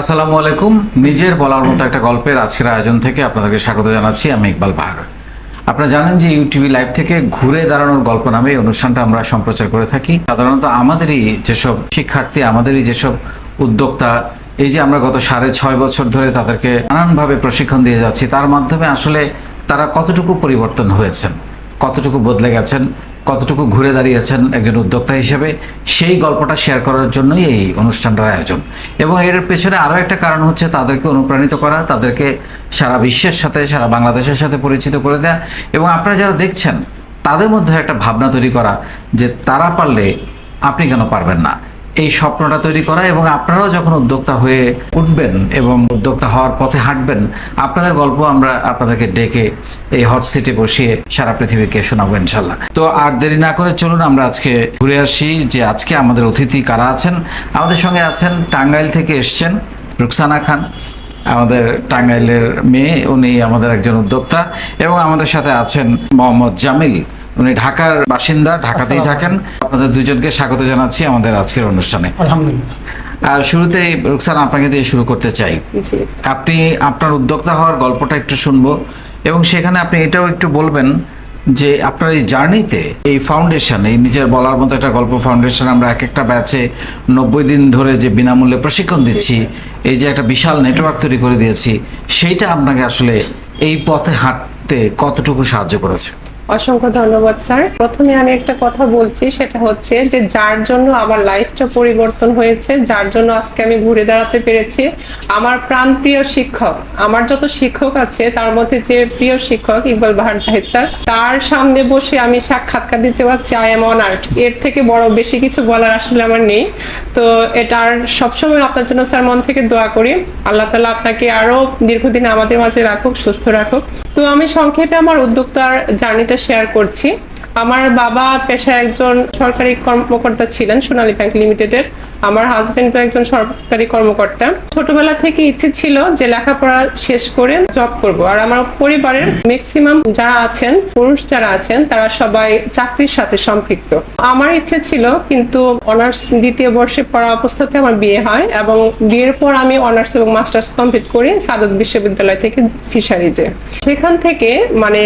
আসসালামু আলাইকুম। নিজের বলার মতো একটা গল্পের আজকের আয়োজন থেকে আপনাদেরকে স্বাগত জানাচ্ছি। আমি ইকবাল বাহার আপনারা জানেন যে ইউটিভি লাইভ থেকে ঘুরে দাঁড়ানোর গল্প নামে এই অনুষ্ঠানটা আমরা সম্প্রচার করে থাকি। সাধারণত আমাদেরই যেসব শিক্ষার্থী, আমাদেরই যেসব উদ্যোক্তা, এই যে আমরা গত সাড়ে ছয় বছর ধরে তাদেরকে নানানভাবে প্রশিক্ষণ দিয়ে যাচ্ছি, তার মাধ্যমে আসলে তারা কতটুকু পরিবর্তন হয়েছেন, কতটুকু বদলে গেছেন কতটুকু ঘুরে দাঁড়িয়েছেন একজন উদ্যোক্তা হিসেবে সেই গল্পটা শেয়ার করার জন্যই এই অনুষ্ঠানটার আয়োজন। এবং এর পেছনে আরও একটা কারণ হচ্ছে তাদেরকে অনুপ্রাণিত করা, তাদেরকে সারা বিশ্বের সাথে, সারা বাংলাদেশের সাথে পরিচিত করে দেয়া এবং আপনারা যারা দেখছেন, তাদের মধ্যে একটা ভাবনা তৈরি করা যে তারা পারলে আপনি কেন পারবেন না। এই স্বপ্নটা তৈরি করা এবং আপনারাও যখন উদ্যোক্তা হয়ে উঠবেন এবং উদ্যোক্তা হওয়ার পথে হাঁটবেন, আপনাদের গল্প আমরা আপনাদেরকে ডেকে এই হট সিটে বসিয়ে সারা পৃথিবীকে শোনাবো ইনশাল্লাহ তো আর দেরি না করে চলুন, আমরা আজকে ঘুরে আসি যে আজকে আমাদের অতিথি কারা আছেন। আমাদের সঙ্গে আছেন টাঙ্গাইল থেকে এসছেন রুকসানা খান। আমাদের টাঙ্গাইলের মেয়ে, উনি আমাদের একজন উদ্যোক্তা এবং আমাদের সাথে আছেন মোহাম্মদ জামিল। উনি ঢাকার বাসিন্দা ঢাকাতেই থাকেন। আপনাদের দুজনকে স্বাগত জানাচ্ছি আমাদের আজকের অনুষ্ঠানে। আলহামদুলিল্লাহ। শুরুতেই রুকসান আপনাকে দিয়ে শুরু করতে চাই। আপনি আপনার উদ্যোক্তা হওয়ার গল্পটা একটু শুনব এবং সেখানে আপনি এটাও একটু বলবেন যে আপনার এই জার্নিতে এই ফাউন্ডেশন এই নিজের বলার মতো একটা গল্প ফাউন্ডেশন আমরা এক একটা ব্যাচে নব্বই দিন ধরে যে বিনামূল্যে প্রশিক্ষণ দিচ্ছি এই যে একটা বিশাল নেটওয়ার্ক তৈরি করে দিয়েছি সেইটা আপনাকে আসলে এই পথে হাঁটতে কতটুকু সাহায্য করেছে? অসংখ্য ধন্যবাদ, স্যার। প্রথমে আমি একটা কথা বলছি, সেটা হচ্ছে যে যার জন্য আমার লাইফটা পরিবর্তন হয়েছে, যার জন্য আজকে আমি ঘুরে দাঁড়াতে পেরেছি, আমার প্রাণপ্রিয় শিক্ষক, আমার যত শিক্ষক আছে, তার মধ্যে যে প্রিয় শিক্ষক ইকবাল বাহার জাহিদ, স্যার, তার সামনে বসে আমি সাক্ষাৎকার দিতে পারছি আই এম অনার্ড এর থেকে বড় বেশি কিছু বলার আসলে আমার নেই। তো এটা আর সবসময় আপনার জন্য, স্যার, মন থেকে দোয়া করি। আল্লাহ তালা আপনাকে আরও দীর্ঘদিন আমাদের মাঝে রাখুক, সুস্থ রাখুক। তো আমি সংক্ষেপে আমার উদ্যোক্তার জার্নিটা শেয়ার করছি। আমার বাবা পেশায় একজন সরকারি কর্মকর্তা ছিলেন সোনালী ব্যাংক লিমিটেডের। আমার হাজবেন্ডও একজন সরকারি কর্মকর্তা। ছোটবেলা থেকে ইচ্ছে ছিল যে লেখাপড়া শেষ করে জব করব। আর আমার পরিবারের ম্যাক্সিমাম যারা আছেন, পুরুষ যারা আছেন, তারা সবাই চাকরির সাথে সম্পৃক্ত। আমার ইচ্ছে ছিল কিন্তু অনার্স দ্বিতীয় বর্ষে পড়া অবস্থাতে আমার বিয়ে হয় এবং বিয়ের পর আমি অনার্স এবং মাস্টার্স কমপ্লিট করি সাদত বিশ্ববিদ্যালয় থেকে ফিশারিজে। সেখান থেকে মানে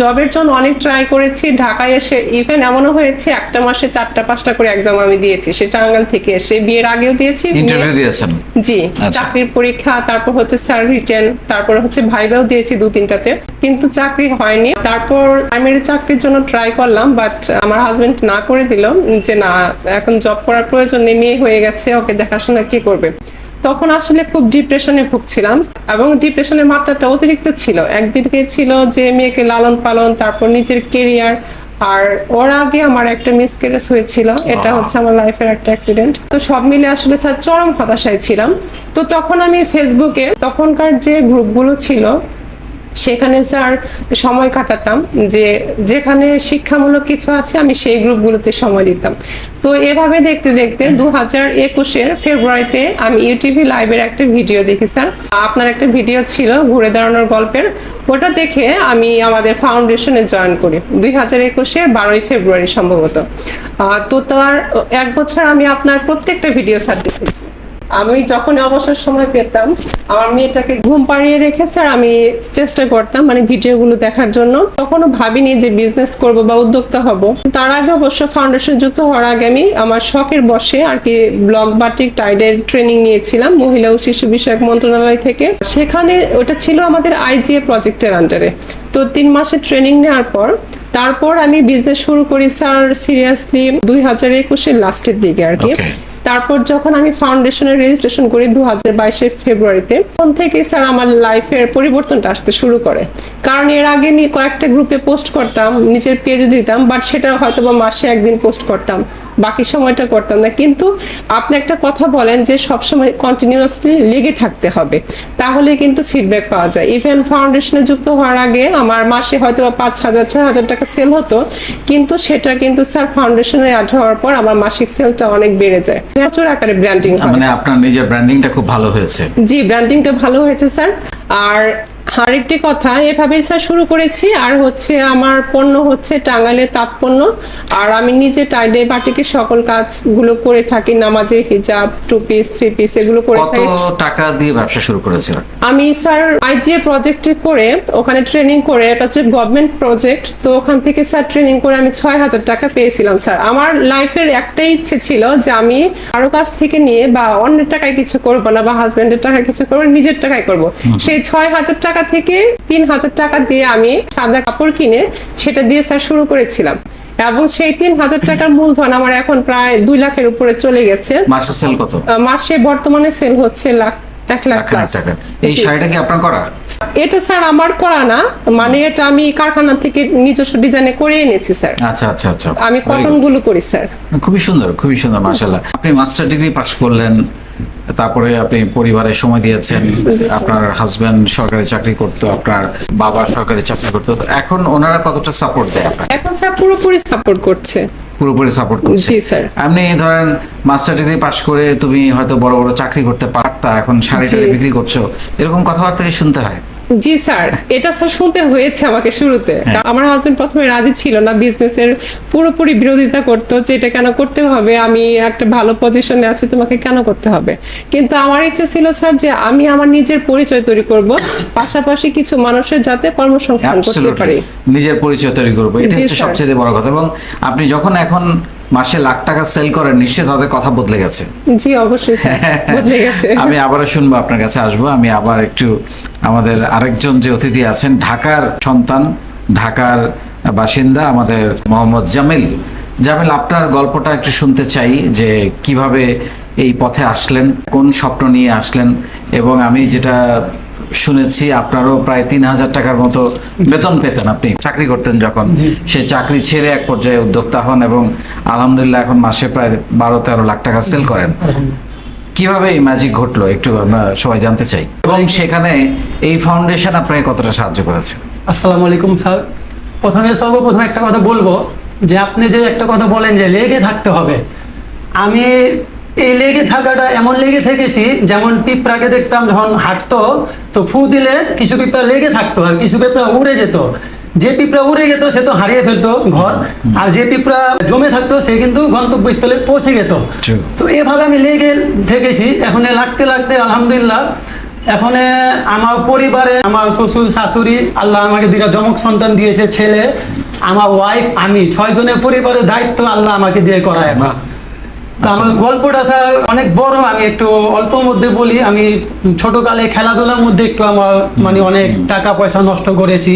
জবের জন্য অনেক ট্রাই করেছি ঢাকায় এসে ইভেন এমনও হয়েছে একটা মাসে চারটা পাঁচটা করে এক্সাম আমি দিয়েছি। সে টাঙ্গাল থেকে এসে বিয়ের আগেও দিয়েছি ইন্টারভিউ দিয়েছেন? জি আচ্ছা। চাকরির পরীক্ষা তারপর হচ্ছে স্যার রিটেন তারপর হচ্ছে ভাইভাও দিয়েছি দু তিনটাতে। কিন্তু চাকরি হয়নি। তারপর প্রাইমারি চাকরির জন্য ট্রাই করলাম বাট আমার হাজবেন্ড না করে দিল যে না এখন জব করার প্রয়োজন নেই মেয়ে হয়ে গেছে ওকে দেখাশোনা কে করবে? তখন আসলে খুব ডিপ্রেশনে ভুগছিলাম এবং ডিপ্রেশনের মাত্রাটা অতিরিক্ত ছিল। একদিকে ছিল যে মেয়েকে লালন পালন তারপর নিজের কেরিয়ার আর ওর আগে আমার একটা মিস মিসক্যারেজ হয়েছিল। এটা হচ্ছে আমার লাইফের একটা অ্যাক্সিডেন্ট তো সব মিলে আসলে স্যার চরম হতাশায় ছিলাম। তো তখন আমি ফেসবুকে তখনকার যে গ্রুপগুলো ছিল সেখানে স্যার সময় কাটাতাম যে যেখানে শিক্ষামূলক কিছু আছে আমি সেই গ্রুপগুলোতে সময় দিতাম। তো এভাবে দেখতে দেখতে দু হাজার একুশের ফেব্রুয়ারিতে আমি ইউটিভি লাইভের একটা ভিডিও দেখি স্যার। আপনার একটা ভিডিও ছিল ঘুরে দাঁড়ানোর গল্পের। ওটা দেখে আমি আমাদের ফাউন্ডেশনে জয়েন করি। দুই হাজার একুশের বারোই ফেব্রুয়ারি সম্ভবত। আহ, তো তার এক বছর আমি আপনার প্রত্যেকটা ভিডিও স্যার দেখেছি। আমি যখন অবসর সময় পেতাম, আমার মেয়েটাকে ঘুম পাড়িয়ে রেখে স্যার আমি চেষ্টা করতাম মানে ভিডিওগুলো দেখার জন্য। তখনও ভাবিনি যে বিজনেস করব বা উদ্যোক্তা হব। তার আগে অবশ্য ফাউন্ডেশন যুক্ত হওয়ার আগে আমি আমার শখের বসে আর কি ব্লগ বাটিক টাইডের ট্রেনিং নিয়েছিলাম, মহিলা ও শিশু বিষয়ক মন্ত্রণালয় থেকে। সেখানে ওটা ছিল আমাদের আইজিএ প্রজেক্টের আন্ডারে তো তিন মাসের ট্রেনিং নেওয়ার পর, তারপর আমি বিজনেস শুরু করি স্যার সিরিয়াসলি দুই হাজার একুশের লাস্টের দিকে আর কি. তারপর যখন আমি ফাউন্ডেশনের রেজিস্ট্রেশন করি দু হাজার বাইশের ফেব্রুয়ারিতে, তখন থেকে স্যার আমার লাইফের পরিবর্তনটা আসতে শুরু করে। কারণ এর আগে আমি কয়েকটা গ্রুপে পোস্ট করতাম, নিজের পেজে দিতাম বাট সেটা হয়তো বা মাসে একদিন পোস্ট করতাম, বাকি সময়টা করতাম না। কিন্তু আপনি একটা কথা বলেন যে সবসময় কন্টিনিউয়াসলি লেগে থাকতে হবে, তাহলে কিন্তু ফিডব্যাক পাওয়া যায়। ইভেন ফাউন্ডেশনে যুক্ত হওয়ার আগে আমার মাসে হয়তো পাঁচ হাজার, ছয় হাজার টাকা সেল হতো, কিন্তু সেটা কিন্তু স্যার ফাউন্ডেশনে অ্যাড হওয়ার পর আমার মাসিক সেলটা অনেক বেড়ে যায়। প্রচুর আকারে ব্র্যান্ডিং মানে আপনার নিজের ব্র্যান্ডিংটা খুব ভালো হয়েছে। জি ব্র্যান্ডিংটা ভালো হয়েছে স্যার আর আরেকটি কথা এভাবেই স্যার শুরু করেছি। আর হচ্ছে আমার পণ্য হচ্ছে টাঙ্গাইলের তাঁত পণ্য আর আমি নিজে টাইডে বাটিকে সকল কাজগুলো করে থাকি নামাজের হিজাব টু পিস থ্রি পিস এগুলো করে কত থাকি। টাকা দিয়ে ব্যবসা শুরু করেছিলেন? আমি স্যার আইজিএ প্রজেক্টে করে ওখানে ট্রেনিং করে এটা হচ্ছে গভর্নমেন্ট প্রজেক্ট তো ওখান থেকে স্যার ট্রেনিং করে আমি ছয় হাজার টাকা পেয়েছিলাম স্যার। আমার লাইফের একটাই ইচ্ছে ছিল যে আমি কারও কাছ থেকে নিয়ে বা অন্যের টাকায় কিছু করব না বা হাজবেন্ডের টাকায় কিছু করব নিজের টাকায় করব। সেই ছয় হাজার টাকা থেকে তিন হাজার টাকা দিয়ে আমি সাদা কাপড় কিনে সেটা দিয়ে স্যার শুরু করেছিলাম। এবং সেই তিন হাজার টাকার মূলধন আমার এখন প্রায় দুই লাখের উপরে চলে গেছে। মাসের সেল কত? মাসে বর্তমানে সেল হচ্ছে লাখ এক লাখ লাখ খানেক plus। টাকা। এই শাড়িটা কি আপনার করা? এটা স্যার আমার করা না মানে এটা আমি কারখানা থেকে নিজস্ব ডিজাইনে করে এনেছি স্যার। আচ্ছা আচ্ছা আচ্ছা। আমি কটনগুলো করি স্যার। খুবই সুন্দর খুবই সুন্দর মাশাল্লাহ আপনি মাস্টার ডিগ্রি পাশ করলেন তারপরে আপনি পরিবারে সময় দিয়েছেন আপনার হাজবেন্ড সরকারি চাকরি করতো আপনার বাবা সরকারি চাকরি করতো এখন ওনারা কতটা সাপোর্ট দেয় এখন স্যার পুরোপুরি সাপোর্ট করছে। পুরোপুরি সাপোর্ট করছে? জি, স্যার। আপনি ধরেন মাস্টার ডিগ্রি পাশ করে তুমি হয়তো বড় বড় চাকরি করতে পারতা এখন শাড়ি। টাড়ি বিক্রি করছ এরকম কথাবার্তা কি শুনতে হয়? জি স্যার। এটা স্যার শুনতে হয়েছে আমাকে শুরুতে। হ্যাঁ। আমার হাজবেন্ড প্রথমে রাজি ছিল না বিজনেসের পুরোপুরি বিরোধিতা করতো যে এটা কেন করতে হবে আমি একটা ভালো পজিশনে আছি তোমাকে কেন করতে হবে? কিন্তু আমার ইচ্ছে ছিল স্যার যে আমি আমার নিজের পরিচয় তৈরি করব পাশাপাশি কিছু মানুষের যাতে কর্মসংস্থান করতে পারি। নিজের পরিচয় তৈরি করব এটা হচ্ছে সবচেয়ে বড় কথা। এবং আপনি যখন এখন মাসে লাখ টাকা সেল করেন নিশ্চয়ই তাদের কথা বদলে গেছে। জি অবশ্যই বদলে গেছে। আমি আবারও শুনব আপনার কাছে আসব। আমি আবার একটু আমাদের আরেকজন যে অতিথি আছেন ঢাকার সন্তান ঢাকার বাসিন্দা আমাদের মোহাম্মদ জামিল। জামিল আপনার গল্পটা একটু শুনতে চাই যে কীভাবে এই পথে আসলেন কোন স্বপ্ন নিয়ে আসলেন এবং আমি যেটা শুনেছি আপনারও প্রায় তিন হাজার টাকার মতো বেতন পেতেন আপনি চাকরি করতেন যখন। সেই চাকরি ছেড়ে এক পর্যায়ে উদ্যোক্তা হন এবং আলহামদুলিল্লাহ এখন মাসে প্রায় বারো তেরো লাখ টাকা সেল করেন। কীভাবে এই ম্যাজিক ঘটলো একটু আমরা সবাই জানতে চাই। এবং সেখানে এই ফাউন্ডেশন আপনাকে কতটা সাহায্য করেছে? আসসালামু আলাইকুম স্যার। প্রথমে সর্বপ্রথম একটা কথা বলব যে আপনি যে একটা কথা বলেন যে লেগে থাকতে হবে। আমি এই লেগে থাকাটা এমন লেগে থেকেছি যেমন পিঁপড়াকে দেখতাম যখন হাঁটতো তো ফু দিলে কিছু পিঁপড়া লেগে থাকতো আর কিছু পিঁপড়া উড়ে যেত। যে পিঁপড়া উড়ে যেত সে তো হারিয়ে ফেলতো ঘর আর যে পিঁপড়া জমে থাকতো সে কিন্তু গন্তব্যস্থলে পৌঁছে যেত তো এভাবে আমি লেগে থেকেছি এখন লাগতে লাগতে আলহামদুলিল্লাহ এখন আমার পরিবারে আমার শ্বশুর শাশুড়ি আল্লাহ আমাকে দুইটা জমক সন্তান দিয়েছে ছেলে আমার ওয়াইফ আমি। ছয় জনের পরিবারের দায়িত্ব আল্লাহ আমাকে দিয়ে করায়। আমার গল্পটা স্যার অনেক বড় আমি একটু অল্প মধ্যে বলি আমি ছোটকালে খেলাধুলার মধ্যে একটু আমার মানে অনেক টাকা পয়সা নষ্ট করেছি।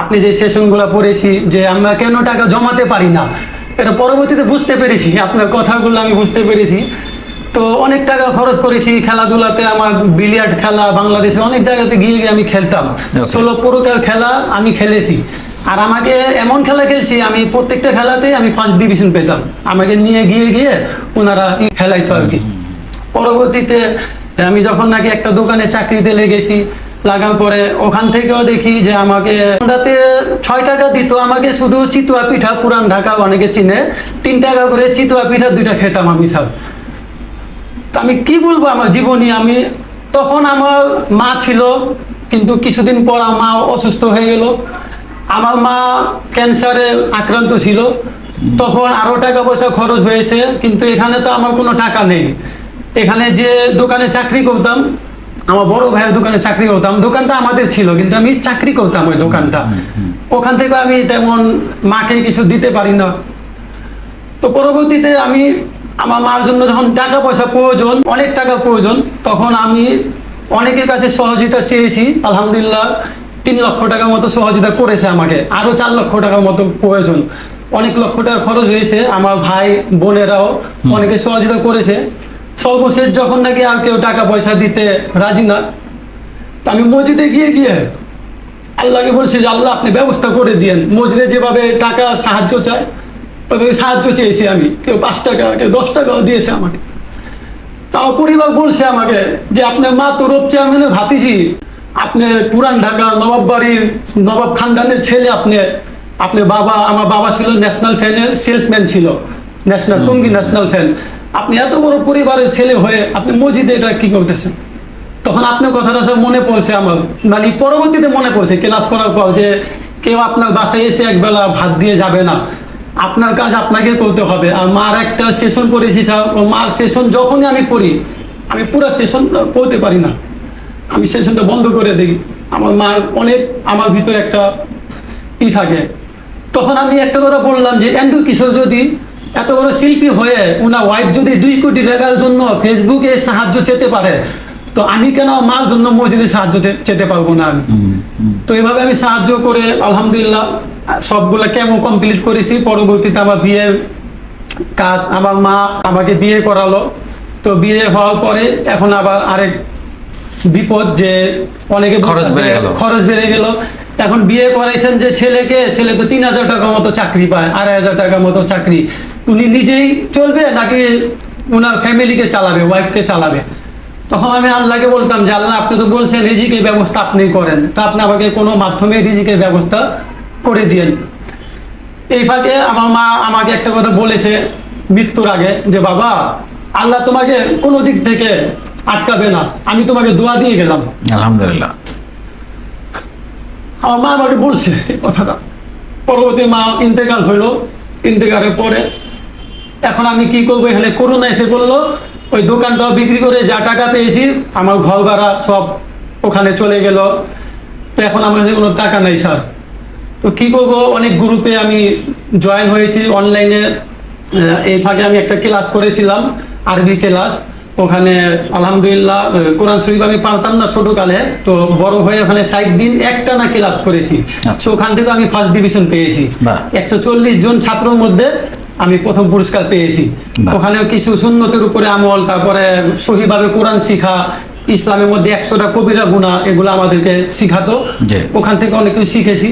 আপনি যে সেশনগুলো পড়েছি যে আমরা কেন টাকা জমাতে পারি না এটা পরবর্তীতে বুঝতে পেরেছি আপনার কথাগুলো আমি বুঝতে পেরেছি। তো অনেক টাকা খরচ করেছি খেলাধুলাতে আমার বিলিয়ার্ড খেলা বাংলাদেশে অনেক জায়গাতে গিয়ে গিয়ে আমি খেলতাম। ষোলো প্রকার খেলা আমি খেলেছি। আর আমাকে এমন খেলা খেলছি, আমি প্রত্যেকটা খেলাতেই আমি ফার্স্ট ডিভিশন পেতাম। আমাকে নিয়ে গিয়ে গিয়ে ওনারা খেলাইতো আর কি। পরবর্তীতে আমি যখন নাকি একটা দোকানে চাকরিতে লেগেছি, লাগার পরে ওখান থেকেও দেখি যে আমাকে ছয় টাকা দিত। আমাকে শুধু চিতুয়া পিঠা, পুরান ঢাকা অনেকে চিনে। তিন টাকা করে চিতুয়া পিঠা দুইটা খেতাম আমি সব তো আমি কি বলব আমার জীবনী? আমি তখন আমার মা ছিল, কিন্তু কিছুদিন পর আমার মা অসুস্থ হয়ে গেল। আমার মা ক্যান্সারে আক্রান্ত ছিল। তখন আরও টাকা পয়সা খরচ হয়েছে কিন্তু এখানে তো আমার কোনো টাকা নেই। এখানে যে দোকানে চাকরি করতাম আমার বড় ভাইয়ের দোকানে চাকরি করতাম দোকানটা আমাদের ছিল কিন্তু আমি চাকরি করতাম ওই দোকানটা। ওখান থেকে আমি তেমন মাকে কিছু দিতে পারি না। তো পরবর্তীতে আমি আমার মার জন্য যখন টাকা পয়সা প্রয়োজন অনেক টাকা প্রয়োজন তখন আমি অনেকের কাছে সহযোগিতা চেয়েছি আলহামদুলিল্লাহ। তিন লক্ষ টাকার মতো সহযোগিতা করেছে আমাকে। আরও চার লক্ষ টাকার মতো প্রয়োজন। অনেক লক্ষ টাকা খরচ হয়েছে। আমার ভাই, বোনেরাও অনেকে সহযোগিতা করেছে। সর্বশেষ যখন নাকি আর কেউ টাকা পয়সা দিতে রাজি না আমি মসজিদে গিয়ে গিয়ে আল্লাহকে বলছি যে, আল্লাহ, আপনি ব্যবস্থা করে দিয়েন। মসজিদে যেভাবে টাকা সাহায্য চায়, ওইভাবে সাহায্য চেয়েছি আমি। কেউ পাঁচ টাকা, কেউ দশ টাকাও দিয়েছে আমাকে। তাও পরিবার বলছে আমাকে যে, আপনার মা তো রূপ চেয়ারম্যানের ভাতিজি। আপনি পুরান ঢাকা নবাব বাড়ির নবাব খানদানের ছেলে আপনি। আপনি বাবা আমার বাবা ছিল ন্যাশনাল ফ্যানের সেলসম্যান ছিল ন্যাশনাল টঙ্গি ন্যাশনাল ফ্যান আপনি এত বড় পরিবারের ছেলে হয়ে আপনি মসজিদে এটা কি করতেছেন? তখন আপনার কথাটা সব মনে পড়ছে আমার। মানে পরবর্তীতে মনে পড়ছে ক্লাস করার পর যে কেউ আপনার বাসায় এসে একবেলা ভাত দিয়ে যাবে না। আপনার কাজ আপনাকে করতে হবে। আর মার একটা সেশন পড়েছি স্যার মার সেশন যখনই আমি পড়ি আমি পুরো সেশন পড়তে পারি না। আমি সেশনটা বন্ধ করে দিই। আমার মার অনেক আমার ভিতরে একটা ই থাকে। তখন আমি একটা কথা বললাম যে অ্যান্ড্রু কিশোর যদি এত বড় শিল্পী হয়ে ওনার ওয়াইফ যদি দুই কোটি টাকার জন্য ফেসবুকে সাহায্য চেতে পারে তো আমি কেন মার জন্য মসজিদে সাহায্য চেতে পারব না আমি? তো এভাবে আমি সাহায্য করে আলহামদুলিল্লাহ সবগুলা কেমন কমপ্লিট করেছি। পরবর্তীতে আমার বিয়ের কাজ আমার মা আমাকে বিয়ে করালো। তো বিয়ে হওয়ার পরে এখন আবার আরেক বিপদ যে অনেকে খরচ বেড়ে গেল। খরচ বেড়ে গেল। এখন বিয়ে করাইছেন যে ছেলেকে ছেলে তো তিন হাজার টাকা মতো চাকরি পায় আড়াই হাজার টাকা মতো চাকরি। উনি নিজেই চলবে নাকি ওনার ফ্যামিলিকে চালাবে ওয়াইফকে চালাবে? তখন আমি আল্লাহকে বলতাম যে আল্লাহ আপনি তো বলছেন রিজিকের ব্যবস্থা আপনি করেন। তো আপনি আমাকে কোনো মাধ্যমে রিজিকের ব্যবস্থা করে দিয়েন। এই ফাঁকে আমার মা আমাকে একটা কথা বলেছে মৃত্যুর আগে যে বাবা আল্লাহ তোমাকে কোনো দিক থেকে আটকাবে না। আমি তোমাকে দোয়া দিয়ে গেলাম। আলহামদুলিল্লাহ। আমার মা আমাকে বলছে এই কথাটা। পরবর্তী মা ইন্তেকাল হইল। ইন্তেকালের পরে এখন আমি কি করব? এখানে করোনা এসে বলল ওই দোকানটাও বিক্রি করে যা টাকা পেয়েছি আমার ঘর ভাড়া সব ওখানে চলে গেল। তো এখন আমার কাছে কোনো টাকা নেই স্যার। তো কি করব? অনেক গ্রুপে আমি জয়েন হয়েছি। অনলাইনে এই ফাঁকে আমি একটা ক্লাস করেছিলাম আরবি ক্লাস। ওখানে আলহামদুলিল্লাহ কোরআন শরীফ আমি পারতাম না ছোটকালে তো বড় হয়ে ওখানে ষাট দিন একটা না ক্লাস করেছি। আচ্ছা। তো ওখান থেকে আমি ফার্স্ট ডিভিশন পেয়েছি। একশো চল্লিশ জন ছাত্রর মধ্যে আমি প্রথম পুরস্কার পেয়েছি। বাহ। ওখানেও কিছু সুন্নতের উপরে আমল তারপরে সহিভাবে কোরআন শিখা ইসলামের মধ্যে একশোটা কবিরা গুণা এগুলো আমাদেরকে শিখাতো। ওখান থেকে অনেক কিছু শিখেছি।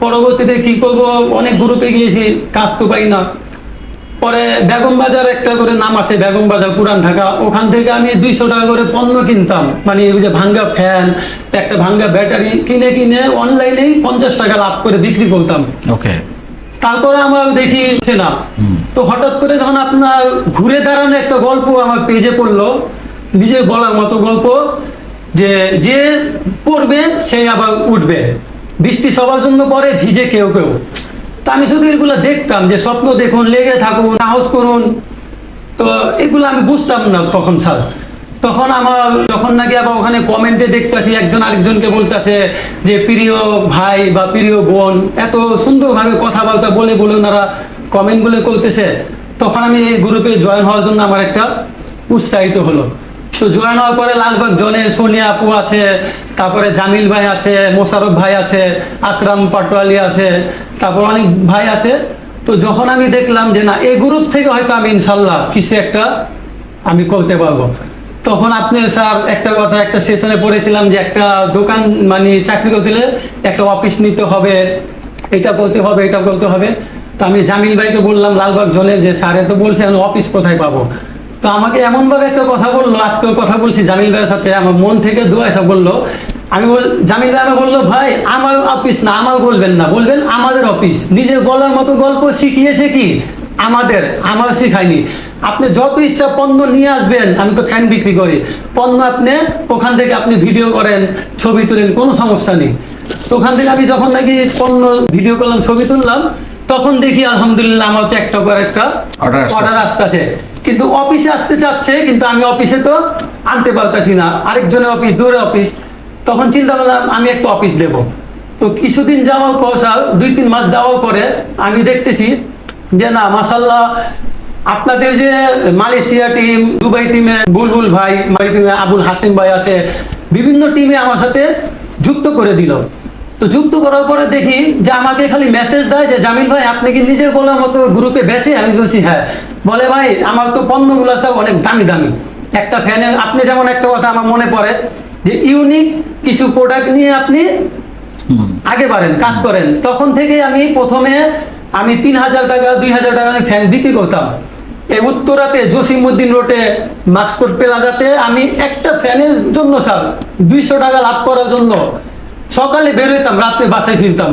পরবর্তীতে কি করব? অনেক গ্রুপে গিয়েছি কাজ তো পাই না। পরে বেগম বাজার একটা করে নাম আছে বেগম বাজার পুরান ঢাকা। ওখান থেকে আমি দুইশো টাকা করে পণ্য কিনতাম। মানে ওই যে ভাঙ্গা ফ্যান একটা ভাঙ্গা ব্যাটারি কিনে কিনে অনলাইনেই পঞ্চাশ টাকা লাভ করে বিক্রি করতাম। ওকে। তারপরে আমার দেখি না। তো হঠাৎ করে যখন আপনার ঘুরে দাঁড়ানো একটা গল্প আমার পেজে পড়ল নিজে বলার মতো গল্প যে যে পড়বে সে আবার উঠবে। বৃষ্টি সবার জন্য পরে ভিজে কেউ কেউ। তা আমি শুধু এগুলো দেখতাম, যে স্বপ্ন দেখুন, লেগে থাকুন, সাহস করুন। তো এগুলো আমি বুঝতাম না তখন, স্যার। তখন আমার, যখন নাকি আবার ওখানে কমেন্টে দেখতেছি, একজন আরেকজনকে বলতেছে যে, প্রিয় ভাই বা প্রিয় বোন, এত সুন্দরভাবে কথাবার্তা বলে বলে ওনারা কমেন্টগুলো করতেছে। তখন আমি এই গ্রুপে জয়েন হওয়ার জন্য আমার একটা উৎসাহিত হলো। তো জয়েন হওয়ার পরে লালবাগ জনে সোনিয়া আপু আছে, তারপরে জামিল ভাই আছে, মোশারফ ভাই আছে, আকরাম পাটোয়ালি আছে, তারপর অনেক ভাই আছে। তো যখন আমি দেখলাম যে না এই গ্রুপ থেকে হয়তো আমি ইনশাল্লাহ কিছু একটা আমি করতে পারব। তখন আপনি স্যার একটা কথা একটা সেশনে পড়েছিলাম যে একটা দোকান মানে চাকরি করতে একটা অফিস নিতে হবে, এটা করতে হবে, এটা করতে হবে। তো আমি জামিল ভাইকে বললাম, লালবাগ জলে যে স্যারে তো বলছে, আমি অফিস কোথায় পাবো? তো আমাকে এমনভাবে একটা কথা বলল আজকেও কথা বলছি জামিল ভাইয়ের সাথে আমার মন থেকে দোয়া এসব বলল। আমি বল জামিল ভাই আমাকে বলল ভাই আমার অফিস না আমার বলবেন না বলবেন আমাদের অফিস। নিজের বলার মতো গল্প শিখিয়েছে কি? আমাদের আমার শিখায়নি। আপনি যত ইচ্ছা পণ্য নিয়ে আসবেন আমি তো ফ্যান বিক্রি করি। পণ্য আপনি ওখান থেকে আপনি ভিডিও করেন ছবি তুলেন কোনো সমস্যা নেই। তো ওখান থেকে আমি যখন নাকি পণ্য ভিডিও করলাম ছবি তুললাম তখন দেখি আলহামদুলিল্লাহ আমার তো একটা পর একটা। অর্ডার আসতেছে। কিন্তু অফিসে আসতে চাচ্ছে, কিন্তু আমি অফিসে তো আনতে পারতাছি না। আরেকজনের অফিস দূরে অফিস। তখন চিন্তা করলাম, আমি একটা অফিস দেব। তো কিছুদিন যাওয়ার পর দুই তিন মাস যাওয়ার পরে আমি দেখতেছি যে, না মাসাল্লাহ আপনাদের যে মালয়েশিয়া টিম, দুবাই টিমে বুলবুল ভাই টিমে আবুল হাসিম ভাই আছে, বিভিন্ন টিমে আমার সাথে যুক্ত করে দিল। তো যুক্ত করার পরে দেখি যে আমাকে খালি মেসেজ দেয় যে জামিল ভাই আপনি কি নিজের বলার মতো গ্রুপে বেচে? আমি বলছি হ্যাঁ। বলে ভাই আমার তো পণ্যগুলো সব অনেক দামি দামি। একটা ফ্যানে আপনি যেমন একটা কথা আমার মনে পড়ে যে ইউনিক কিছু প্রোডাক্ট নিয়ে আপনি আগে বাড়েন কাজ করেন। তখন থেকে আমি প্রথমে আমি তিন হাজার টাকা দুই হাজার টাকা ফ্যান বিক্রি করতাম। এই উত্তরাতে জসিমুদ্দিন রোডে মাক্সকোট প্লাজাতে আমি একটা ফ্যানের জন্য স্যার দুইশো টাকা লাভ করার জন্য সকালে বেরোতাম রাতে বাসায় ফিরতাম।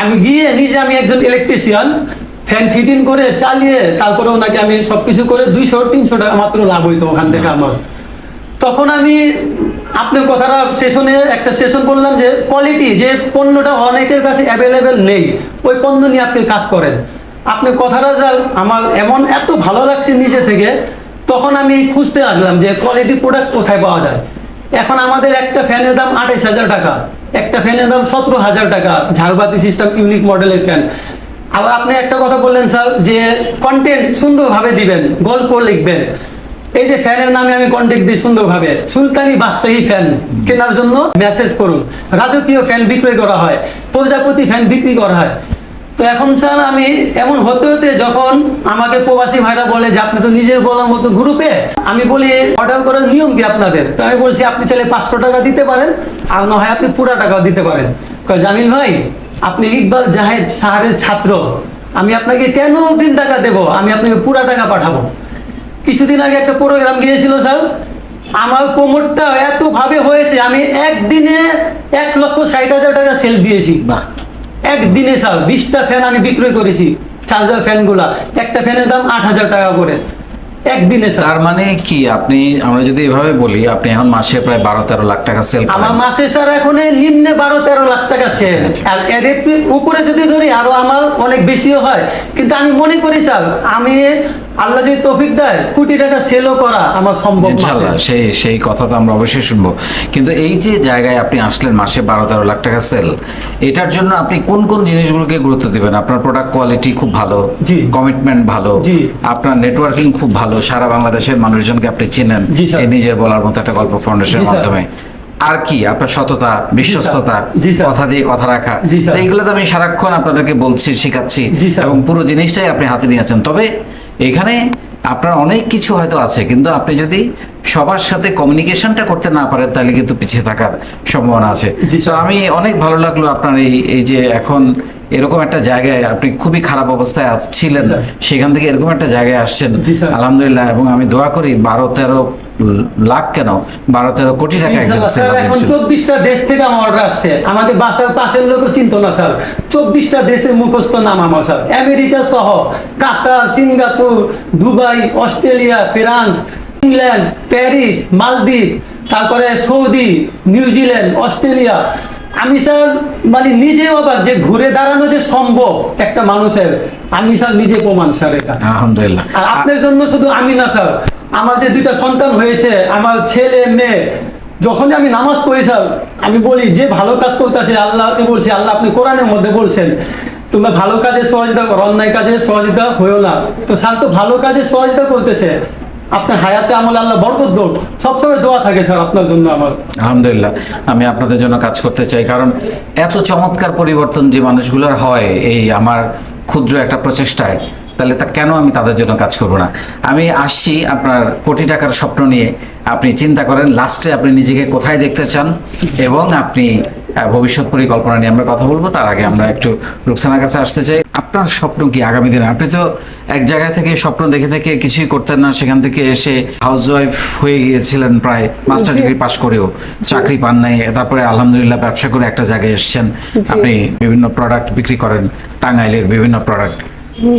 আমি গিয়ে নিজে আমি একজন ইলেকট্রিশিয়ান ফ্যান ফিটিং করে চালিয়ে তারপরে ওনাকে আমি সবকিছু করে দুইশো তিনশো টাকা মাত্র লাভ হইতো ওখান থেকে আমার। তখন আমি আপনার কথাটা সেশনে একটা সেশন বললাম যে কোয়ালিটি যে পণ্যটা অনেকের কাছে অ্যাভেলেবেল নেই ওই পণ্য নিয়ে আপনি কাজ করেন। আপনি কথাটা যা আমার এমন এত ভালো লাগছে নিজে থেকে তখন আমি খুঁজতে আসলাম যে কোয়ালিটি প্রোডাক্ট কোথায় পাওয়া যায়। এখন আমাদের একটা ফ্যানের দাম আঠাইশ হাজার টাকা। একটা ফ্যানের দাম সতেরো হাজার টাকা, ঝাড়বাতি সিস্টেম ইউনিক মডেলের ফ্যান আবার আপনি একটা কথা বললেন স্যার যে কন্টেন্ট সুন্দরভাবে দিবেন, গল্প লিখবেন। এই যে ফ্যানের নামে আমি কন্টেক্ট দিই সুন্দরভাবে, সুলতানি বাদশাহী ফ্যান কেনার জন্য মেসেজ করুন। রাজকীয় ফ্যান বিক্রয় করা হয়, প্রজাপতি ফ্যান বিক্রি করা হয়। তো এখন স্যার, আমি এমন হতে হতে যখন আমাকে প্রবাসী ভাইরা বলে যে আপনি তো নিজের বলার মতো গ্রুপে আমি বলি অর্ডার করার নিয়ম কি আপনাদের? তো আমি বলছি, আপনি চাইলে পাঁচশো টাকা দিতে পারেন আর না হয় আপনি পুরো টাকাও দিতে পারেন। জামিল ভাই, আপনি ইকবাল জাহেদ সাহারের ছাত্র। আমি আপনাকে কেন অগ্রিম টাকা দেবো? আমি আপনাকে পুরা টাকা পাঠাবো। কিছুদিন আগে একটা প্রোগ্রাম গিয়েছিল স্যার। আমার কোমরটা এতভাবে হয়েছে, আমি একদিনে এক লক্ষ ষাট হাজার টাকা সেল দিয়েছি। বাহ। একদিনে সাল বিশটা ফ্যান আমি বিক্রয় করেছি চার্জার ফ্যানগুলা। একটা ফ্যানের দাম আট হাজার টাকা করে। একদিনে স্যার তার মানে কি? আপনি আমরা যদি এভাবে বলি আপনি এখন মাসে প্রায় বারো তেরো লাখ টাকা সেল আমার মাসে স্যার এখন নিম্নে বারো তেরো লাখ টাকা সেল আচ্ছা। আর এর উপরে যদি ধরি আরও আমার অনেক বেশিও হয়। কিন্তু আমি মনে করি স্যার আমি আল্লাহ যদি তৌফিক দেয় কোটি টাকা সেলও করা আমার সম্ভব মাসে। ইনশাল্লাহ সেই সেই কথা তো আমরা অবশ্যই শুনব কিন্তু এই যে জায়গায় আপনি আসলেন মাসে বারো তেরো লাখ টাকা সেল এটার জন্য আপনি কোন কোন জিনিসগুলোকে গুরুত্ব দিবেন আপনার প্রোডাক্ট কোয়ালিটি খুব ভালো জি। কমিটমেন্ট ভালো জি। আপনার নেটওয়ার্কিং খুব ভালো সারা বাংলাদেশের মানুষজনকে আপনি চিনেন নিজের বলার মতো একটা গল্প ফাউন্ডেশনের মাধ্যমে আর কি আপনার সততা বিশ্বস্ততা। কথা দিয়ে কথা রাখা। এইগুলো তো আমি সারাক্ষণ আপনাদেরকে বলছি শেখাচ্ছি। এবং পুরো জিনিসটাই আপনি হাতে নিয়েছেন তবে এখানে আপনার অনেক কিছু হয়তো আছে কিন্তু আপনি যদি সবার সাথে কমিউনিকেশনটা করতে না পারেন তাহলে কিন্তু পিছিয়ে থাকার সম্ভাবনা আছে। জি, তো আমি অনেক ভালো লাগল আপনার এই এই যে এখন এরকম একটা জায়গায় আপনি খুবই খারাপ অবস্থায় ছিলেন সেখান থেকে এরকম একটা জায়গায় আসছেন। আলহামদুলিল্লাহ এবং আমি দোয়া করি বারো তেরো লাখ কেন? বারো তেরো কোটি টাকা এখন চব্বিশটা দেশ থেকে আমার অর্ডার আসছে। আমাকে বাসার পাশের লোকও চিন্ত না স্যার। চব্বিশটা দেশের মুখস্থ নাম আমার স্যার। আমেরিকা সহ Qatar Singapore Dubai Australia France England Paris মালদ্বীপ তারপরে সৌদি নিউজিল্যান্ড অস্ট্রেলিয়া। আমি স্যার মানে নিজে অবাক যে ঘুরে দাঁড়ানো যে সম্ভব একটা মানুষের। আমি স্যার নিজে প্রমাণ স্যার এটা। আলহামদুলিল্লাহ। আর আপনার জন্য শুধু আমি না স্যার। আমার যে দুইটা সন্তান হয়েছে আমার ছেলে মেয়ে যখনই আমি নামাজ পড়ি স্যার আমি বলি যে ভালো কাজ করতেছে আল্লাহকে বলছি আল্লাহ আপনি কোরআনের মধ্যে বলছেন তোমরা ভালো কাজে সহযোগিতা করো অন্যায় কাজে সহযোগিতা হয়েও না। তো স্যার তো ভালো কাজে সহযোগিতা করতেছে। আপনার হায়াতে আমল আল্লাহ বরকত দোক। সবসময় দোয়া থাকে স্যার আপনার জন্য আমার। আলহামদুলিল্লাহ, আমি আপনাদের জন্য কাজ করতে চাই, কারণ এত চমৎকার পরিবর্তন যে মানুষগুলোর হয় এই আমার ক্ষুদ্র একটা প্রচেষ্টায়, তাহলে তা কেন আমি তাদের জন্য কাজ করব না? আমি আসছি আপনার কোটি টাকার স্বপ্ন নিয়ে। আপনি চিন্তা করেন, লাস্টে আপনি নিজেকে কোথায় দেখতে চান? এবং আপনি আহ, ভবিষ্যৎ পরিকল্পনা নিয়ে আমরা কথা বলব তার আগে আমরা একটু রুকসানার কাছে আসতে চাই। আপনার স্বপ্ন কি আগামী দিনে? আপনি তো এক জায়গা থেকে স্বপ্ন দেখে থেকে কিছুই করতেন না সেখান থেকে এসে হাউস ওয়াইফ হয়ে গিয়েছিলেন প্রায় মাস্টার ডিগ্রি পাশ করেও চাকরি পান নাই তারপরে আলহামদুলিল্লাহ ব্যবসা করে একটা জায়গায় এসেছেন। আপনি বিভিন্ন প্রোডাক্ট বিক্রি করেন টাঙ্গাইলের বিভিন্ন প্রোডাক্ট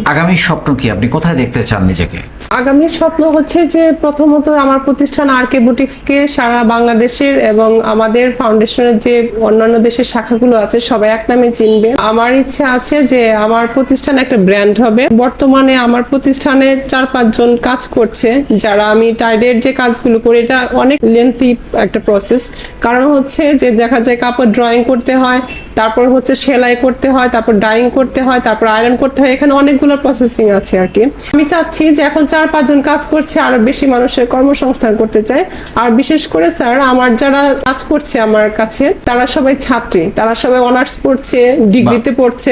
আগামী স্বপ্ন কি? আপনি কোথায় দেখতে চান নিজেকে? আগামী স্বপ্ন হচ্ছে যে প্রথমত আমার প্রতিষ্ঠান আর কে বুটিক্সকে সারা বাংলাদেশের এবং আমাদের ফাউন্ডেশনের যে অন্যান্য দেশের শাখাগুলো আছে, সবাই এক নামে চিনবে। আমার ইচ্ছে আছে যে আমার প্রতিষ্ঠান একটা ব্র্যান্ড হবে। বর্তমানে আমার প্রতিষ্ঠানে চার পাঁচজন কাজ করছে, যারা আমি টাইডের যে কাজগুলো করি, এটা অনেক লেন্থি একটা প্রসেস কারণ হচ্ছে যে দেখা যায় কাপড় ড্রয়িং করতে হয়, তারপর হচ্ছে সেলাই করতে হয়, তারপর ডাইং করতে হয়, তারপর আয়রন করতে হয়, এখানে অনেকগুলো প্রসেসিং আছে আর কি আমি চাচ্ছি যে এখন চার পাঁচজন কাজ করছে আরও বেশি মানুষের কর্মসংস্থান করতে চায়। আর বিশেষ করে স্যার আমার যারা কাজ করছে আমার কাছে তারা সবাই ছাত্রী তারা সবাই অনার্স পড়ছে ডিগ্রিতে পড়ছে।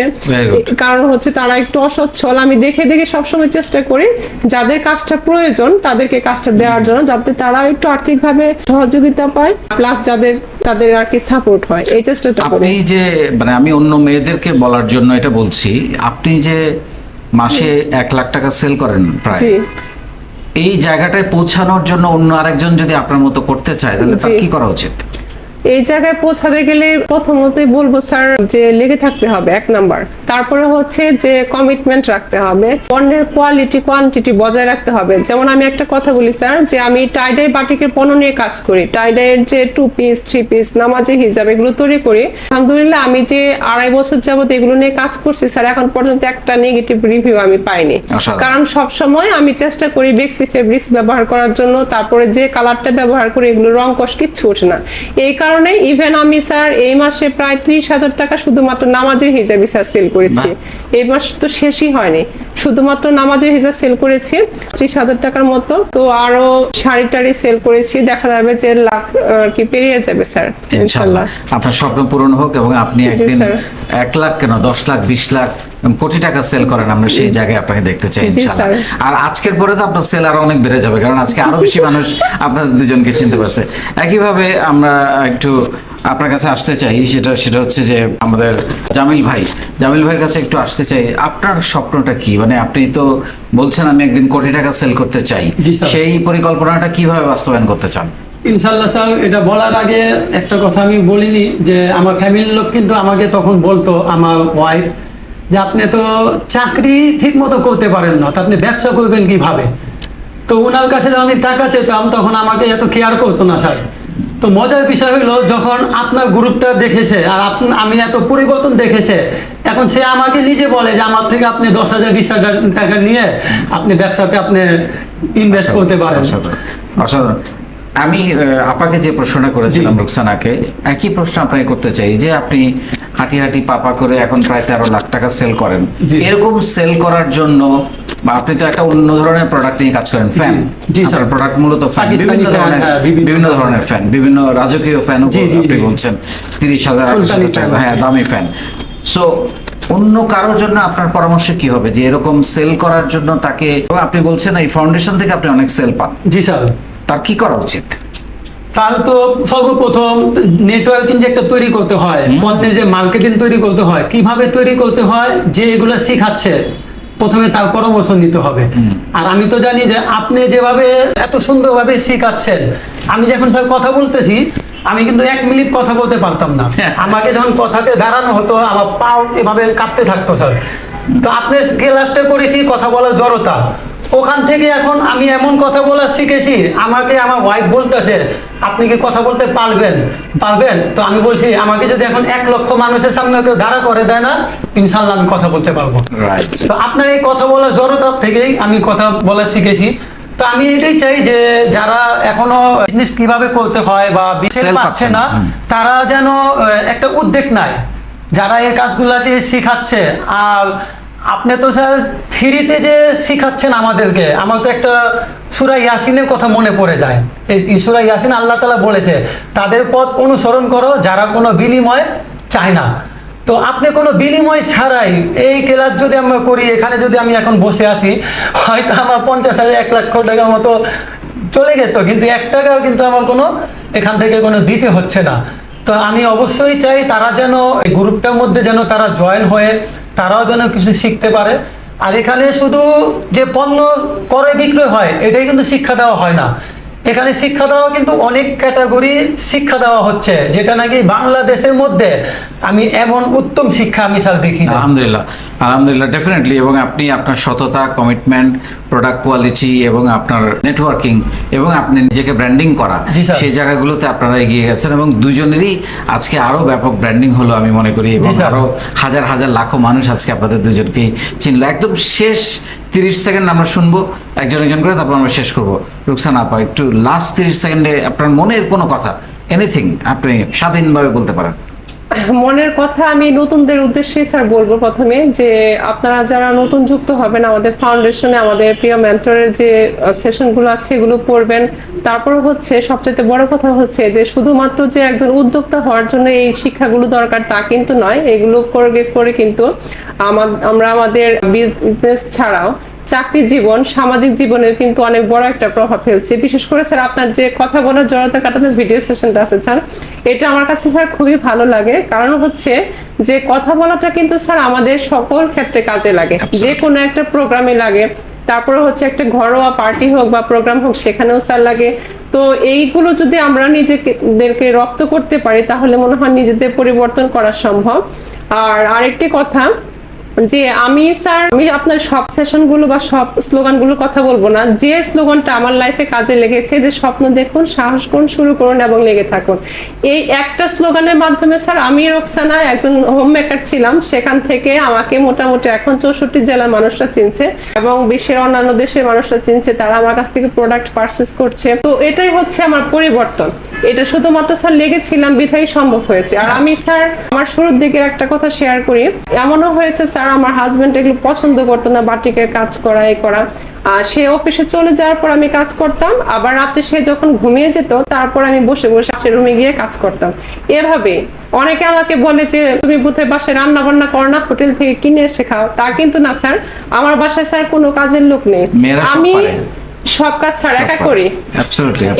কারণ হচ্ছে তারা একটু অসচ্ছল। আমি দেখে দেখে সবসময় চেষ্টা করি যাদের কাজটা প্রয়োজন তাদেরকে কাজটা দেওয়ার জন্য যাতে তারা একটু আর্থিকভাবে সহযোগিতা পায় প্লাস যাদের তাদের আর কি সাপোর্ট হয়। এই চেষ্টাটা আপনি যে মানে আমি অন্য মেয়েদেরকে বলার জন্য এটা বলছি আপনি যে মাসে এক লাখ টাকা সেল করেন প্রায়। এই জায়গাটায় পৌঁছানোর জন্য অন্য আরেকজন যদি আপনার মতো করতে চায় তাহলে তার কি করা উচিত? এই জায়গায় পৌঁছাতে গেলে প্রথমতই বলব স্যার যে লেগে থাকতে হবে এক নাম্বার। তারপরে হচ্ছে যে কমিটমেন্ট রাখতে হবে পণ্যের কোয়ালিটি কোয়ান্টিটি বজায় রাখতে হবে। যেমন আমি একটা কথা বলি স্যার যে আমি টাইডাই বাটিকের পণ্য নিয়ে কাজ করি টাইডাইয়ের যে টু পিস থ্রি পিস নামাজি হিজাব এগুলো তৈরি করি। আলহামদুলিল্লাহ আমি যে আড়াই বছর যাবত এগুলো নিয়ে কাজ করছি স্যার এখন পর্যন্ত একটা নেগেটিভ রিভিউ আমি পাইনি। কারণ সব সময় আমি চেষ্টা করি বেক্সি ফেব্রিক্স ব্যবহার করার জন্য তারপরে যে কালারটা ব্যবহার করি এগুলো রং কষ কিচ্ছু ওঠে না। এই কারণে ইভেন আমি স্যার এই মাসে প্রায় ত্রিশ হাজার টাকা শুধুমাত্র নামাজের হিজাবি স্যার সেল করেছি। এই মাস তো শেষই হয়নি। শুধুমাত্র নামাজের হিজাব সেল করেছি ত্রিশ হাজার টাকার মতো। তো আরও শাড়ি টাড়ি সেল করেছি। দেখা যাবে যে লাখ আর কি পেরিয়ে যাবে স্যার। ইনশাল্লাহ। আপনার স্বপ্ন পূরণ হোক এবং আপনি একদিন এক লাখ কেন? দশ লাখ বিশ লাখ কোটি টাকা সেল করেন আমরা সেই জায়গায় আপনাকে দেখতে চাই জি, ইনশাল্লাহ। আর আজকের পরে তো আপনার সেল আরও অনেক বেড়ে যাবে কারণ আজকে আরও বেশি মানুষ আপনাদের দুজনকে চিনতে পারছে। একইভাবে আমরা একটু আপনার কাছে আসতে চাই সেটা সেটা হচ্ছে যে আমাদের জামিল ভাই। জামিল ভাইয়ের কাছে একটু আসতে চাই আপনার স্বপ্নটা কি? মানে আপনি তো বলছেন আমি একদিন কোটি টাকা সেল করতে চাই। সেই পরিকল্পনাটা কীভাবে বাস্তবায়ন করতে চান? ইনশাল্লাহ স্যার এটা বলার আগে একটা কথা আমি বলিনি যে আমার ফ্যামিলির লোক কিন্তু আমাকে তখন বলতো আমার ওয়াইফ যে আপনি তো চাকরি ঠিক মতো করতে পারেন না তা আপনি ব্যবসা করবেন কীভাবে? তো ওনার কাছে যখন আমি টাকা চেতাম তখন আমাকে এত কেয়ার করতো না স্যার। তো মজার বিষয় হলো যখন আপনার গ্রুপটা দেখেছে আর আমি এত পরিবর্তন দেখেছে এখন সে আমাকে নিজে বলে যে আমার থেকে আপনি দশ হাজার বিশ হাজার টাকা নিয়ে আপনি ব্যবসাতে আপনি ইনভেস্ট করতে পারেন। অসাধারণ অসাধারণ। আমি আপাকে যে প্রশ্নটা করেছিলাম রুকসানাকে একই প্রশ্ন আপনাকে করতে চাই যে আপনি হাঁটি হাঁটি পাপা করে এখন প্রায় তেরো লাখ টাকা সেল করেন। এরকম সেল করার জন্য বা আপনি তো একটা অন্য ধরনের প্রোডাক্ট নিয়ে কাজ করেন ফ্যান প্রোডাক্ট মূলত ফ্যান বিভিন্ন ধরনের বিভিন্ন ধরনের ফ্যান বিভিন্ন রাজকীয় জি, আপনি বলছেন তিরিশ হাজার টাকা। হ্যাঁ দামি ফ্যান সো অন্য কারোর জন্য আপনার পরামর্শ কি হবে? যে এরকম সেল করার জন্য তাকে আপনি বলছেন এই ফাউন্ডেশন থেকে আপনি অনেক সেল পান। জি স্যার তার কি করা উচিত? তাহলে তো সর্বপ্রথম নেটওয়ার্কিং যে একটা তৈরি করতে হয় পণ্যের যে মার্কেটিং তৈরি করতে হয় কীভাবে তৈরি করতে হয় যে এগুলো শেখাচ্ছে প্রথমে তার পরামর্শ নিতে হবে। আর আমি তো জানি যে আপনি যেভাবে এত সুন্দরভাবে শেখাচ্ছেন আমি যখন স্যার কথা বলতেছি আমি কিন্তু এক মিনিট কথা বলতে পারতাম না। আমাকে যখন কথাতে দাঁড়ানো হতো আমার পাও এভাবে কাঁপতে থাকতো স্যার। তো আপনি ক্লাসটা করেছি কথা বলার জড়তা ওখান থেকে এখন আমি এমন কথা বলা শিখেছি আমাকে আমার ওয়াইফ বলতেছে আপনি কি কথা বলতে পারবেন? পারবেন? তো আমি বলছি আমাকে যদি এখন এক লক্ষ মানুষের সামনে কেউ দাঁড়া করে দেয় না ইনশাল্লাহ আমি কথা বলতে পারব। তো আপনার এই কথা বলা জড়তার থেকেই আমি কথা বলা শিখেছি। তো আমি এটাই চাই যে যারা এখনও বিজনেস কীভাবে করতে হয় বা বিশেষ পাচ্ছে না তারা যেন একটা উদ্যোগ নেয়। যারা এই কাজগুলাকে শিখাচ্ছে আর আপনি তো স্যার ফ্রিতে যে শিখাচ্ছেন আমাদেরকে, আমার তো একটা সুরা ইয়াসিনের কথা মনে পড়ে যায়। এই সুরা ইয়াসিন আল্লাহ তালা বলেছে, তাদের পথ অনুসরণ করো, যারা কোনো বিনিময় চায় না। তো আপনি কোনো বিনিময় ছাড়াই এই ক্লাস যদি আমরা করি, এখানে যদি আমি এখন বসে আসি হয়তো আমার পঞ্চাশ হাজার এক লক্ষ টাকা মতো চলে যেত কিন্তু এক টাকাও কিন্তু আমার কোনো এখান থেকে কোনো দিতে হচ্ছে না। তো আমি অবশ্যই চাই তারা যেন এই গ্রুপটার মধ্যে যেন তারা জয়েন হয়ে তারাও যেন কিছু শিখতে পারে। আর এখানে শুধু যে পণ্য করে বিক্রয় হয়, এটাই কিন্তু শিক্ষা দেওয়া হয় না। এখানে শিক্ষা দেওয়া কিন্তু অনেক ক্যাটাগরি শিক্ষা দেওয়া হচ্ছে যেটা নাকি বাংলাদেশের মধ্যে আমি এমন উত্তম শিক্ষা আমি স্যার দেখি আলহামদুলিল্লাহ আলহামদুলিল্লাহ ডেফিনেটলি এবং আপনি আপনার সততা কমিটমেন্ট প্রোডাক্ট কোয়ালিটি এবং আপনার নেটওয়ার্কিং এবং আপনি নিজেকে ব্র্যান্ডিং করা সেই জায়গাগুলোতে আপনারা এগিয়ে গেছেন এবং দুজনেরই আজকে আরও ব্যাপক ব্র্যান্ডিং হলো আমি মনে করি এবং স্যার। আরও হাজার হাজার লাখো মানুষ আজকে আপনাদের দুজনকেই চিনলো। একদম শেষ তিরিশ সেকেন্ড আমরা শুনব, একজন একজন করে, তারপর আমরা শেষ করব। রুকসানা আপা, একটু লাস্ট তিরিশ সেকেন্ডে আপনার মনের কোনো কথা এনিথিং আপনি স্বাধীনভাবে বলতে পারেন। মনের কথা আমি নতুনদের উদ্দেশ্যে, স্যার, বলব প্রথমে যে আপনারা যারা নতুন যুক্ত হবেন আমাদের ফাউন্ডেশনে আমাদের প্রিয় মেন্টরের যে সেশনগুলো আছে, এগুলো পড়বেন। তারপর হচ্ছে সবচেয়ে বড় কথা হচ্ছে যে, শুধুমাত্র যে একজন উদ্যোক্তা হওয়ার জন্য এই শিক্ষাগুলো দরকার তা কিন্তু নয়। এগুলো করে করে কিন্তু আমা- আমরা আমাদের বিজনেস ছাড়াও চাকরি জীবন সামাজিক জীবনে কিন্তু অনেক বড় একটা প্রভাব ফেলছে। বিশেষ করে স্যার আপনার যে কথা বলার জড়তা কাটানোর ভিডিও সেশনটা আছে স্যার এটা আমার কাছে স্যার খুবই ভালো লাগে। কারণ হচ্ছে যে কথা বলাটা কিন্তু স্যার আমাদের সকল ক্ষেত্রে কাজে লাগে। যে কোনো একটা প্রোগ্রামে লাগে। তারপরে হচ্ছে একটা ঘরোয়া পার্টি হোক বা প্রোগ্রাম হোক সেখানেও স্যার লাগে। তো এইগুলো যদি আমরা নিজেদেরকে রপ্ত করতে পারি তাহলে মনে হয় নিজেদের পরিবর্তন করা সম্ভব। আর আরেকটি কথা যে আমি স্যার আমি আপনার সব সেশনগুলো বা সব স্লোগানগুলোর কথা বলব না। যে স্লোগানটা আমার লাইফে কাজে লেগেছে যে স্বপ্ন দেখুন সাহস করুন শুরু করুন এবং লেগে থাকুন। এই একটা স্লোগানের মাধ্যমে স্যার আমি রোকসানা একজন হোম মেকার ছিলাম সেখান থেকে আমাকে মোটামুটি এখন চৌষট্টি জেলার মানুষরা চিনছে এবং বিশ্বের অন্যান্য দেশের মানুষরা চিনছে তারা আমার কাছ থেকে প্রোডাক্ট পারচেস করছে। তো এটাই হচ্ছে আমার পরিবর্তন। এটা শুধুমাত্র স্যার লেগেছিলাম বিধাই সম্ভব হয়েছে। আর আমি স্যার আমার শুরুর দিকের একটা কথা শেয়ার করি। এমনও হয়েছে স্যার আমার হাজবেন্ড এগুলো পছন্দ করতো না বাটিকের কাজ করা এ করা। আর সে অফিসে চলে যাওয়ার পর আমি কাজ করতাম আবার রাতে সে যখন ঘুমিয়ে যেত তারপর আমি বসে বসে সে রুমে গিয়ে কাজ করতাম। এভাবে অনেকে আমাকে বলে যে তুমি বুথে বাসায় রান্না বান্না করো না হোটেল থেকে কিনে এসে খাও। তা কিন্তু না স্যার। আমার বাসায় স্যার কোনো কাজের লোক নেই। আমি। সব কাজ করি।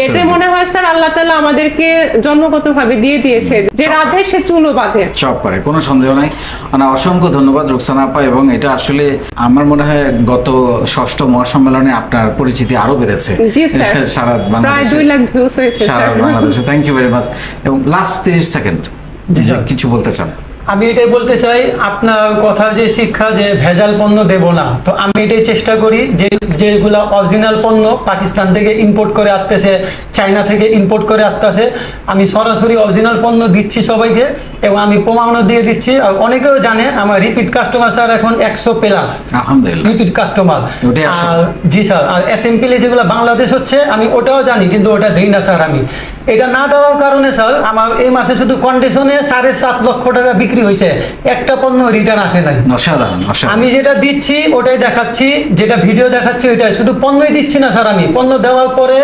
এতে মনে হয় স্যার আল্লাহ তাআলা আমাদেরকে জন্মগত ভাবে দিয়ে দিয়েছে। যে রাধে সে চুলো বাঁধে। সব পারে কোনো সন্দেহ নাই। মানে অসংখ্য ধন্যবাদ রুকসানা আপা এবং এটা আসলে আমার মনে হয় গত ষষ্ঠ মহাসম্মেলনে আপনার পরিচিতি আরও বেড়েছে। জি স্যার। সারা প্রায় বাংলাদেশে। দুই লাখ ভিউস হয়েছে সারা বাংলাদেশে। থ্যাংক ইউ ভেরি মাচ এবং লাস্ট তিরিশ সেকেন্ড কিছু বলতে চান। আমি এটাই বলতে চাই আপনার কথা যে শিক্ষা যে ভেজাল পণ্য দেব না তো আমি এটাই চেষ্টা করি যে যেগুলো অরিজিনাল পণ্য পাকিস্তান থেকে ইম্পোর্ট করে আসতেছে চায়না থেকে ইম্পোর্ট করে আসতেছে আমি সরাসরি অরিজিনাল পণ্য দিচ্ছি সবাইকে এবং আমি প্রমাণও দিয়ে দিচ্ছি। আর অনেকেও জানে আমার রিপিট কাস্টমার স্যার এখন একশো প্লাস রিপিট কাস্টমার জি স্যার আর এস এম যেগুলো বাংলাদেশ হচ্ছে আমি ওটাও জানি কিন্তু ওটা দিই না স্যার আমি। এটা না দেওয়ার কারণে স্যার আমার এই মাসে শুধু কন্ডিশনে সাড়ে সাত লক্ষ টাকা বিক্রি হয়েছে। একটা পণ্য রিটার্ন আসে নাই। অসাধারণ আমি যেটা দিচ্ছি ওটাই দেখাচ্ছি যেটা ভিডিও দেখাচ্ছি ওইটাই। শুধু পণ্যই দিচ্ছি না স্যার আমি। পণ্য দেওয়ার পরে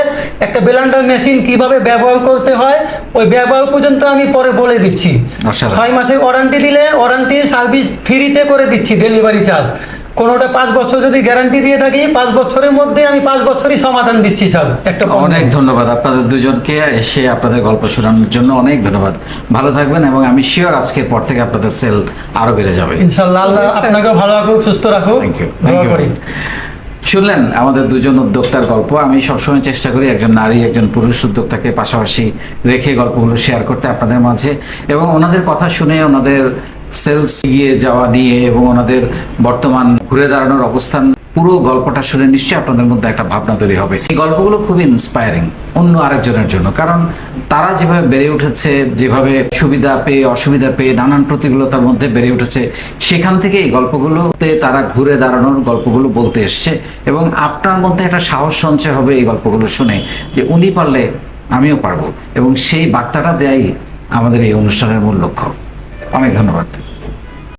একটা বেলান্ডার মেশিন কীভাবে ব্যবহার করতে হয় ওই ব্যবহার পর্যন্ত আমি পরে বলে দিচ্ছি। ছয় মাসের ওয়ারেন্টি দিলে ওয়ারেন্টি সার্ভিস ফ্রিতে করে দিচ্ছি ডেলিভারি চার্জ কোনোটা পাঁচ বছর যদি গ্যারান্টি দিয়ে থাকি পাঁচ বছরের মধ্যে আমি পাঁচ বছরই সমাধান দিচ্ছি স্যার। একটা অনেক ধন্যবাদ আপনাদের দুজনকে এসে আপনাদের গল্প শোনানোর জন্য অনেক ধন্যবাদ। ভালো থাকবেন এবং আমি শিওর আজকের পর থেকে আপনাদের সেল আরও বেড়ে যাবে। ইনশাল্লাহ আল্লাহ আপনাকেও ভালো রাখুক সুস্থ রাখুক। থ্যাংক ইউ থ্যাংক করি। ইউ শুনলেন আমাদের দুজন উদ্যোক্তার গল্প। আমি সবসময় চেষ্টা করি একজন নারী একজন পুরুষ উদ্যোক্তাকে পাশাপাশি রেখে গল্পগুলো শেয়ার করতে আপনাদের মাঝে এবং ওনাদের কথা শুনে ওনাদের সেলস এগিয়ে যাওয়া নিয়ে এবং ওনাদের বর্তমান ঘুরে দাঁড়ানোর অবস্থান, পুরো গল্পটা শুনে নিশ্চয়ই আপনাদের মধ্যে একটা ভাবনা তৈরি হবে। এই গল্পগুলো খুবই ইন্সপায়ারিং অন্য আরেকজনের জন্য। কারণ তারা যেভাবে বেড়ে উঠেছে, যেভাবে সুবিধা পেয়ে, অসুবিধা পেয়ে, নানান প্রতিকূলতার মধ্যে বেড়ে উঠেছে, সেখান থেকে এই গল্পগুলোতে তারা ঘুরে দাঁড়ানোর গল্পগুলো বলতে এসছে এবং আপনার মধ্যে একটা সাহস সঞ্চয় হবে এই গল্পগুলো শুনে যে উনি পারলে আমিও পারব এবং সেই বার্তাটা দেয়াই আমাদের এই অনুষ্ঠানের মূল লক্ষ্য। অনেক ধন্যবাদ।